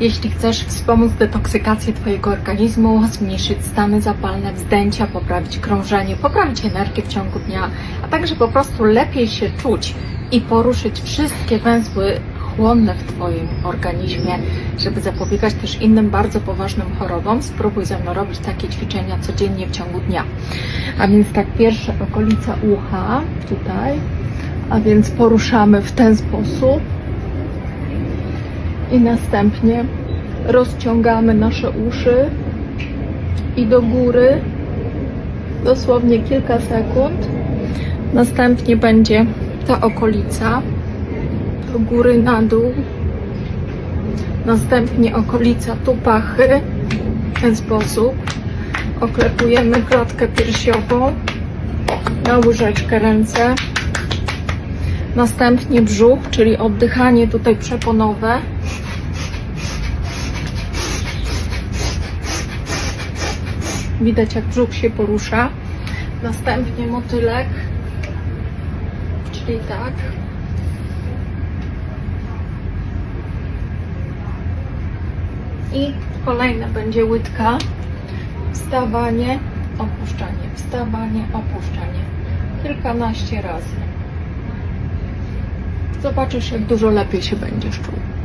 Jeśli chcesz wspomóc detoksykację Twojego organizmu, zmniejszyć stany zapalne, wzdęcia, poprawić krążenie, poprawić energię w ciągu dnia, a także po prostu lepiej się czuć i poruszyć wszystkie węzły chłonne w Twoim organizmie, żeby zapobiegać też innym bardzo poważnym chorobom, spróbuj ze mną robić takie ćwiczenia codziennie w ciągu dnia. A więc tak, pierwsza okolica ucha, tutaj, a więc poruszamy w ten sposób i następnie rozciągamy nasze uszy i do góry dosłownie kilka sekund. Następnie będzie ta okolica do góry na dół. Następnie okolica tu pachy w ten sposób. Oklepujemy klatkę piersiową na łyżeczkę ręce. Następnie brzuch, czyli oddychanie tutaj przeponowe. Widać jak brzuch się porusza. Następnie motylek, czyli tak. I kolejne będzie łydka. Wstawanie, opuszczanie, wstawanie, opuszczanie. Kilkanaście razy. Zobaczysz, jak dużo lepiej się będziesz czuł.